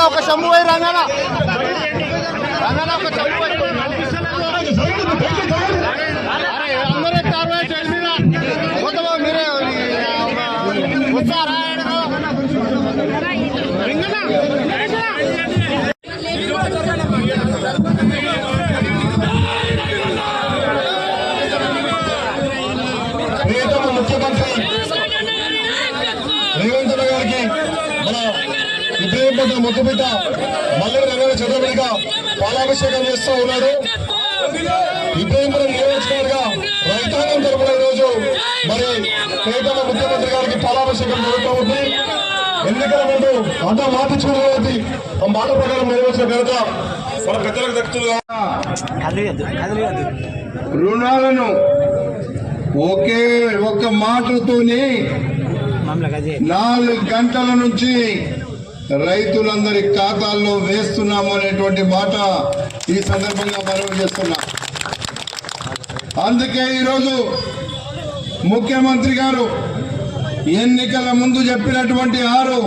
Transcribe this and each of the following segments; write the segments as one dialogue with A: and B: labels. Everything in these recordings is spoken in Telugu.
A: రంగన ఒక చెంబు పోయి రంగన రంగన ఒక చెంబు పోయి. అందరూ ఎక్కుతారు పోయి మీరే? వస్తారా
B: చేస్తూ ఉన్నాడు ఇబ్రహీంపట్ల నియోజకవర్గ రైతాంగం తరపున ఈరోజు మరి ప్రియతమ ముఖ్యమంత్రి గారికి పాలాభిషేకం జరుగుతూ ఉంది. ఎన్నికల ముందు అంతా మాటించుకున్న కాబట్టి ఆ మాట ప్రకారం నెరవేర్చిన ఘనత మన పెద్దలకు దక్కుతుంది
C: రుణాలను ఒకే ఒక మాటతోని నాలుగు గంటల నుంచి రైతులందరి ఖాతాల్లో వేస్తున్నాము అనేటువంటి మాట ఈ సందర్భంగా మనవి చేస్తున్నా. అందుకే ఈరోజు ముఖ్యమంత్రి గారు ఎన్నికల ముందు చెప్పినటువంటి ఆరు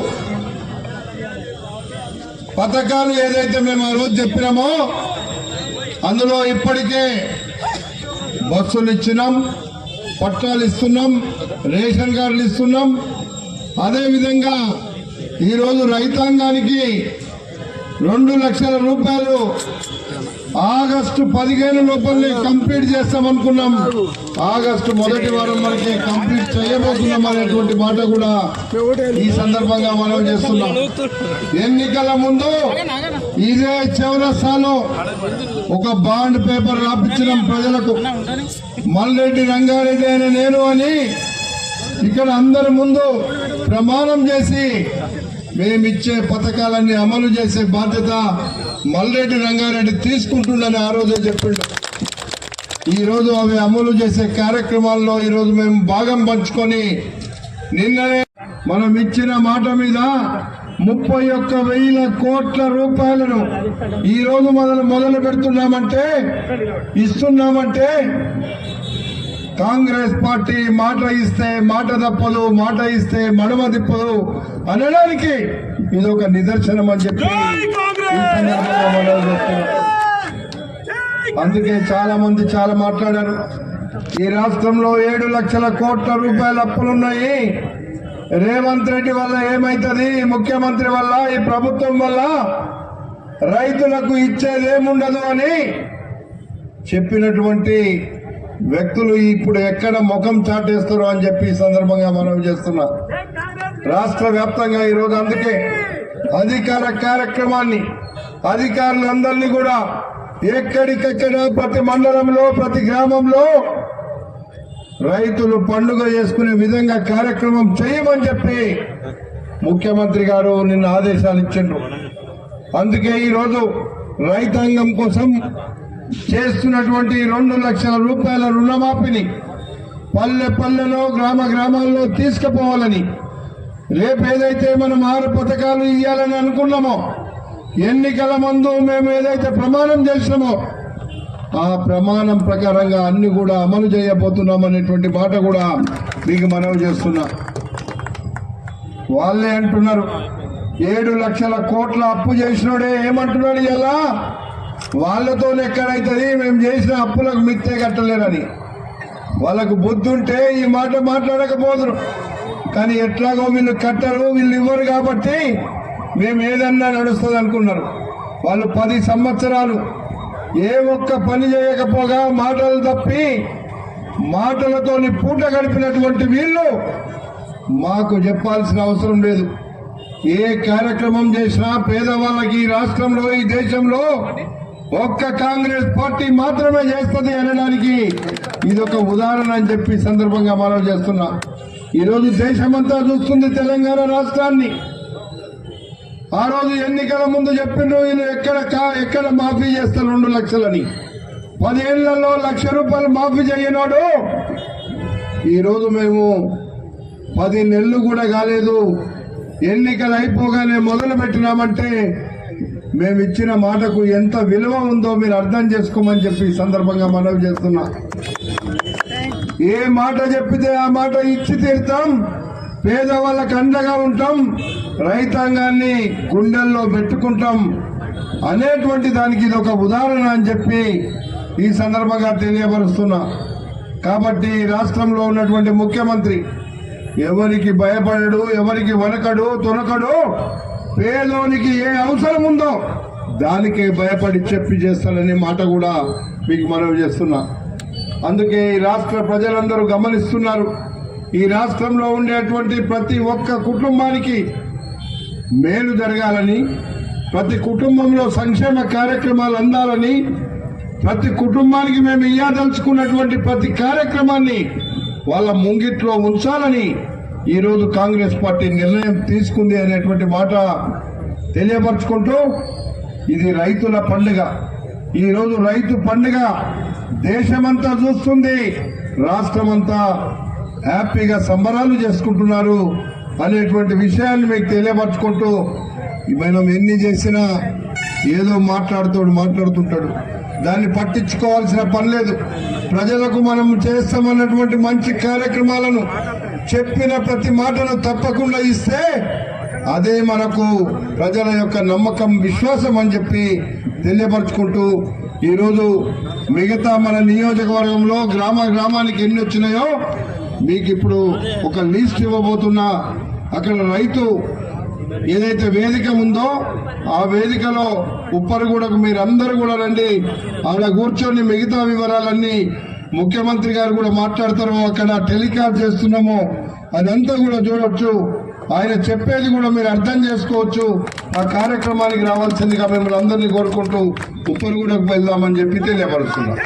C: పథకాలు ఏదైతే మేము ఆ రోజు చెప్పినామో అందులో ఇప్పటికే బస్సులు ఇచ్చినాం పట్టాలు ఇస్తున్నాం రేషన్ కార్డులు ఇస్తున్నాం. అదేవిధంగా ఈరోజు రైతాంగానికి రెండు లక్షల రూపాయలు ఆగస్టు పదిహేను లోపలనే కంప్లీట్ చేస్తామనుకున్నాం ఆగస్టు మొదటి వారం మనకి కంప్లీట్ చేయబోతున్నాం అనేటువంటి మాట కూడా ఈ సందర్భంగా మనం చేస్తున్నాం. ఎన్నికల ముందు ఇదే చౌరస్తాలో ఒక బాండ్ పేపర్ రాపించడం ప్రజలకు. మల్లెడ్డి రంగారెడ్డి అయిన నేను అని ఇక్కడ అందరి ముందు ప్రమాణం చేసి మేమిచ్చే పథకాలన్నీ అమలు చేసే బాధ్యత మల్లెడ్డి రంగారెడ్డి తీసుకుంటుండని ఆ రోజే చెప్పిండు. ఈరోజు అవి అమలు చేసే కార్యక్రమాల్లో ఈరోజు మేము భాగం పంచుకొని నిన్ననే మనం ఇచ్చిన మాట మీద ముప్పై ఒక్క వేల కోట్ల రూపాయలను ఈరోజు మొదలు మొదలు పెడుతున్నామంటే ఇస్తున్నామంటే కాంగ్రెస్ పార్టీ మాట ఇస్తే మాట తప్పదు మాట ఇస్తే మడమ తిప్పదు అనడానికి ఇది ఒక నిదర్శనం అని చెప్పి. అందుకే చాలా మంది చాలా మాట్లాడారు. ఈ రాష్ట్రంలో ఏడు లక్షల కోట్ల రూపాయల అప్పులున్నాయి. రేవంత్ రెడ్డి వల్ల ఏమైతుంది? ముఖ్యమంత్రి వల్ల ఈ ప్రభుత్వం వల్ల? రైతులకు ఇచ్చేది ఏముండదు అని చెప్పినటువంటి వ్యక్తులు ఇప్పుడు ఎక్కడ ముఖం చాటేస్తారో అని చెప్పి ఈ సందర్భంగా మనం చేస్తున్నా. రాష్ట్ర వ్యాప్తంగా ఈరోజు అందుకే అధికార కార్యక్రమాన్ని అధికారులందరినీ కూడా ఎక్కడికెక్కడ ప్రతి మండలంలో ప్రతి గ్రామంలో రైతులు పండుగ చేసుకునే విధంగా కార్యక్రమం చేయమని చెప్పి ముఖ్యమంత్రి గారు నిన్న ఆదేశాలు ఇచ్చిండ్రు. అందుకే ఈరోజు రైతాంగం కోసం చేస్తున్నటువంటి రెండు లక్షల రూపాయల రుణమాఫీని పల్లె పల్లెలో గ్రామ గ్రామాల్లో తీసుకుపోవాలని రేపు ఏదైతే మనం ఆరు పథకాలు ఇవ్వాలని అనుకున్నామో ఎన్నికల ముందు మేము ఏదైతే ప్రమాణం చేసినామో ఆ ప్రమాణం ప్రకారంగా అన్ని కూడా అమలు చేయబోతున్నాం అనేటువంటి మాట కూడా మీకు మనవి చేస్తున్నా. వాళ్ళే అంటున్నారు ఏడు లక్షల కోట్ల అప్పు చేసినోడే ఏమంటున్నాడు ఇలా వాళ్ళతో ఎక్కడైతుంది? మేము చేసిన అప్పులకు మిత్తే కట్టలేరని. వాళ్ళకు బుద్ధి ఉంటే ఈ మాట మాట్లాడకపోదురు. కానీ ఎట్లాగో వీళ్ళు కట్టరు వీళ్ళు ఇవ్వరు కాబట్టి మేము ఏదన్నా నడుస్తుంది అనుకున్నారు వాళ్ళు పది సంవత్సరాలు ఏ ఒక్క పని చేయకపోగా మాటలు తప్పి మాటలతోని పూట గడిపినటువంటి వీళ్ళు మాకు చెప్పాల్సిన అవసరం లేదు. ఏ కార్యక్రమం చేసినా పేదవాళ్ళకి ఈ రాష్ట్రంలో ఈ దేశంలో ఒక్క కాంగ్రెస్ పార్టీ మాత్రమే చేస్తుంది అనడానికి ఇది ఒక ఉదాహరణ అని చెప్పి సందర్భంగా మనం చేస్తున్నా. ఈరోజు దేశమంతా చూస్తుంది తెలంగాణ రాష్ట్రాన్ని. ఆ రోజు ఎన్నికల ముందు చెప్పిండ్రు ఈయన ఎక్కడ కా- ఎక్కడ మాఫీ చేస్తారు రెండు లక్షలని? పదేళ్ళలో లక్ష రూపాయలు మాఫీ చేయనాడు. ఈరోజు మేము పది నెలలు కూడా కాలేదు. ఎన్నికలు అయిపోగానే మొదలు పెట్టినామంటే మేము ఇచ్చిన మాటకు ఎంత విలువ ఉందో మీరు అర్థం చేసుకోమని చెప్పి ఈ సందర్భంగా మనవి చేస్తున్నా. ఏ మాట చెప్పితే ఆ మాట ఇచ్చి తీరుతాం పేదవాళ్ళకు అండగా ఉంటాం రైతాంగాన్ని గుండెల్లో పెట్టుకుంటాం అనేటువంటి దానికి ఇది ఒక ఉదాహరణ అని చెప్పి ఈ సందర్భంగా తెలియపరుస్తున్నా. కాబట్టి రాష్ట్రంలో ఉన్నటువంటి ముఖ్యమంత్రి ఎవరికి భయపడడు ఎవరికి వనకడు తొనకడు పేదోనికి ఏ అవసరం ఉందో దానికే భయపడి చెప్పి చేస్తాడనే మాట కూడా మీకు మనవి చేస్తున్నా. అందుకే ఈ రాష్ట్ర ప్రజలందరూ గమనిస్తున్నారు. ఈ రాష్ట్రంలో ఉండేటువంటి ప్రతి ఒక్క కుటుంబానికి మేలు జరగాలని ప్రతి కుటుంబంలో సంక్షేమ కార్యక్రమాలు అందాలని ప్రతి కుటుంబానికి మేము ఇయ్యదలుచుకున్నటువంటి ప్రతి కార్యక్రమాన్ని వాళ్ళ ముంగిట్లో ఉంచాలని ఈరోజు కాంగ్రెస్ పార్టీ నిర్ణయం తీసుకుంది అనేటువంటి మాట తెలియపరుచుకుంటూ ఇది రైతుల పండుగ. ఈరోజు రైతు పండుగ దేశమంతా చూస్తుంది. రాష్ట్రమంతా హ్యాపీగా సంబరాలు చేసుకుంటున్నారు అనేటువంటి విషయాన్ని మీకు తెలియపరచుకుంటూ మనం ఎన్ని చేసినా ఏదో మాట్లాడుతాడు మాట్లాడుతుంటాడు. దాన్ని పట్టించుకోవాల్సిన పని లేదు. ప్రజలకు మనం చేస్తామన్నటువంటి మంచి కార్యక్రమాలను చెప్పిన ప్రతి మాటను తప్పకుండా ఇస్తే అదే మనకు ప్రజల యొక్క నమ్మకం విశ్వాసం అని చెప్పి తెలియపరచుకుంటూ ఈరోజు మిగతా మన నియోజకవర్గంలో గ్రామ గ్రామానికి ఎన్ని వచ్చినాయో మీకు ఇప్పుడు ఒక లిస్ట్ ఇవ్వబోతున్నా అక్కడ రైతు ఏదైతే వేదిక ఉందో ఆ వేదికలో ఉప్పరగూడకు మీరందరూ కూడా రండి. ఆడ కూర్చొని మిగతా వివరాలన్నీ ముఖ్యమంత్రి గారు కూడా మాట్లాడతారు అక్కడ టెలికాస్ట్ చేస్తున్నాము అదంతా కూడా చూడొచ్చు. ఆయన చెప్పేది కూడా మీరు అర్థం చేసుకోవచ్చు. ఆ కార్యక్రమానికి రావాల్సిందిగా మిమ్మల్ని అందరినీ కోరుకుంటూ ఉప్పరిగూడకు వెళ్దామని చెప్పి తెలియపరుస్తున్నాం.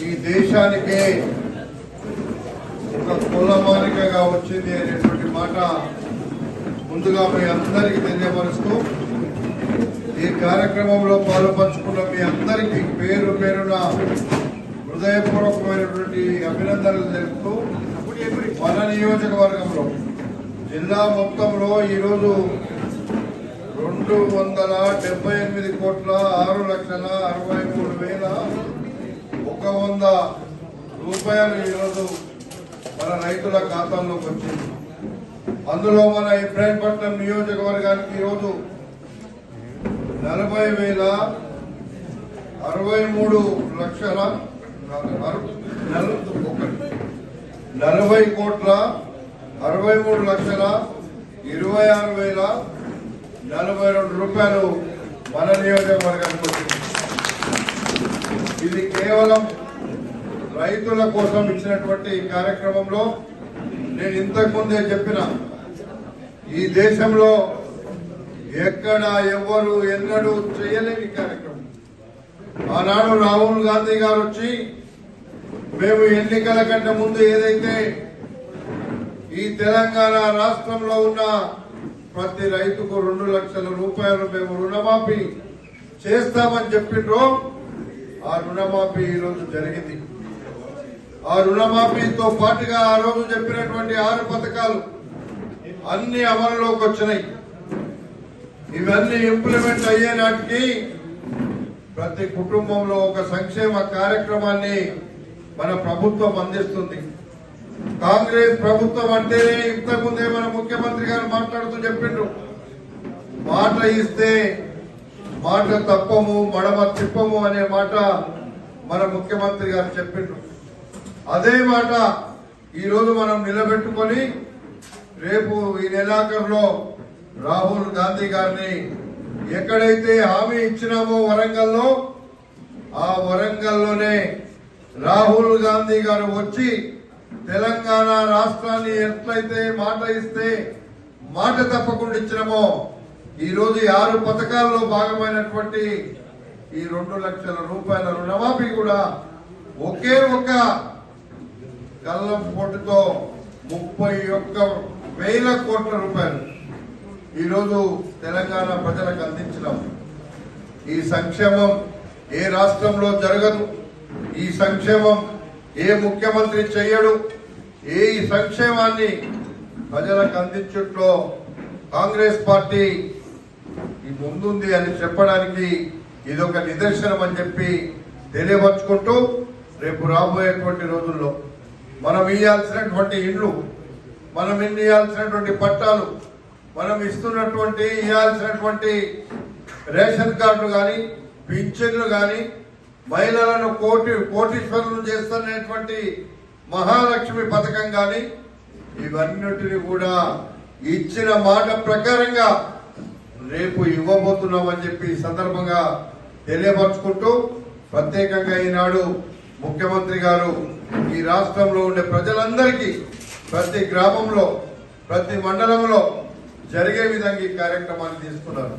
C: ఈ దేశానికి ఒక కులమానికగా వచ్చింది అనేటువంటి మాట ముందుగా మీ అందరికీ తెలియపరుస్తూ ఈ కార్యక్రమంలో పాల్పంచుకున్న మీ అందరికీ పేరు పేరున హృదయపూర్వకమైనటువంటి అభినందనలు తెలుపుతూ మన నియోజకవర్గంలో జిల్లా మొత్తంలో ఈరోజు రెండు వందల డెబ్బై ఎనిమిది కోట్ల ఆరు లక్షల అరవై మూడు వేల ఒక వంద రూపాయలు ఈరోజు మన రైతుల ఖాతాల్లోకి వచ్చింది అందులో మన ఇబ్రాహీంపట్నం నియోజకవర్గానికి ఈరోజు నలభై వేల అరవై మూడు లక్షల ఒకటి. నలభై కోట్ల అరవై మూడు లక్షల ఇరవై ఆరు వేల నలభై రెండు రూపాయలు మన నియోజకవర్గానికి వచ్చింది. ఇది కేవలం రైతుల కోసం ఇచ్చినటువంటి కార్యక్రమంలో నేను ఇంతకు ముందే చెప్పిన ఈ దేశంలో ఎక్కడ ఎవ్వరు ఎన్నడూ చేయలేని కార్యక్రమం. ఆనాడు రాహుల్ గాంధీ గారు వచ్చి మేము ఎన్నికల కంటే ముందు ఏదైతే ఈ తెలంగాణ రాష్ట్రంలో ఉన్న ప్రతి రైతుకు రెండు లక్షల రూపాయలు మేము రుణమాఫీ చేస్తామని చెప్పిండ్రో ఆ రుణమాఫీ ఈ రోజు జరిగింది. ఆ రుణమాఫీతో పాటుగా ఆ రోజు చెప్పినటువంటి ఆరు పథకాలు అన్ని అమలులోకి వచ్చినాయి. ఇవన్నీ ఇంప్లిమెంట్ అయ్యే నాటికి ప్రతి కుటుంబంలో ఒక సంక్షేమ కార్యక్రమాన్ని మన ప్రభుత్వం అందిస్తుంది. కాంగ్రెస్ ప్రభుత్వం అంటేనే ఇంతకుముందే మన ముఖ్యమంత్రి గారు మాట్లాడుతూ చెప్పిండ్రు. మాట ఇస్తే మాట తప్పము మడమ తిప్పము అనే మాట మన ముఖ్యమంత్రి గారు చెప్పిండ్రు. అదే మాట ఈరోజు మనం నిలబెట్టుకొని రేపు ఈ నెలాఖరులో రాహుల్ గాంధీ గారిని ఎక్కడైతే హామీ ఇచ్చినామో వరంగల్లో ఆ వరంగల్లోనే రాహుల్ గాంధీ గారు వచ్చి తెలంగాణ రాష్ట్రాన్ని ఎట్లయితే మాట ఇస్తే మాట తప్పకుండా ఇచ్చినామో ఈ రోజు ఆరు పథకాల్లో భాగమైనటువంటి ఈ రెండు లక్షల రూపాయల రుణమాఫీ కూడా ఒకే ఒక కళ్ళం పోటుతో ముప్పై ఒక్క వేల కోట్ల రూపాయలు ఈరోజు తెలంగాణ ప్రజలకు అందించినాం. ఈ సంక్షేమం ఏ రాష్ట్రంలో జరగదు ఈ సంక్షేమం ఏ ముఖ్యమంత్రి చెయ్యడు ఈ సంక్షేమాన్ని ప్రజలకు అందించుట్లో కాంగ్రెస్ పార్టీ ఈ ముందుంది అని చెప్పడానికి ఇది ఒక నిదర్శనం అని చెప్పి తెలియపరుచుకుంటూ రేపు రాబోయేటువంటి రోజుల్లో మనం ఇవ్వాల్సినటువంటి ఇండ్లు మనం ఇన్ని ఇవ్వాల్సినటువంటి పట్టాలు మనం ఇస్తున్నటువంటి ఇవ్వాల్సినటువంటి రేషన్ కార్డులు కానీ పింఛన్లు కానీ మహిళలను కోటి కోటీశ్వరులు చేస్తున్నటువంటి మహాలక్ష్మి పథకం కానీ ఇవన్నిటిని కూడా ఇచ్చిన మాట ప్రకారంగా రేపు ఇవ్వబోతున్నామని చెప్పి సందర్భంగా తెలియపరుచుకుంటూ ప్రత్యేకంగా ఈనాడు ముఖ్యమంత్రి గారు ఈ రాష్ట్రంలో ఉండే ప్రజలందరికీ ప్రతి గ్రామంలో ప్రతి మండలంలో జరిగే విధంగా ఈ కార్యక్రమాన్ని తీసుకున్నారు.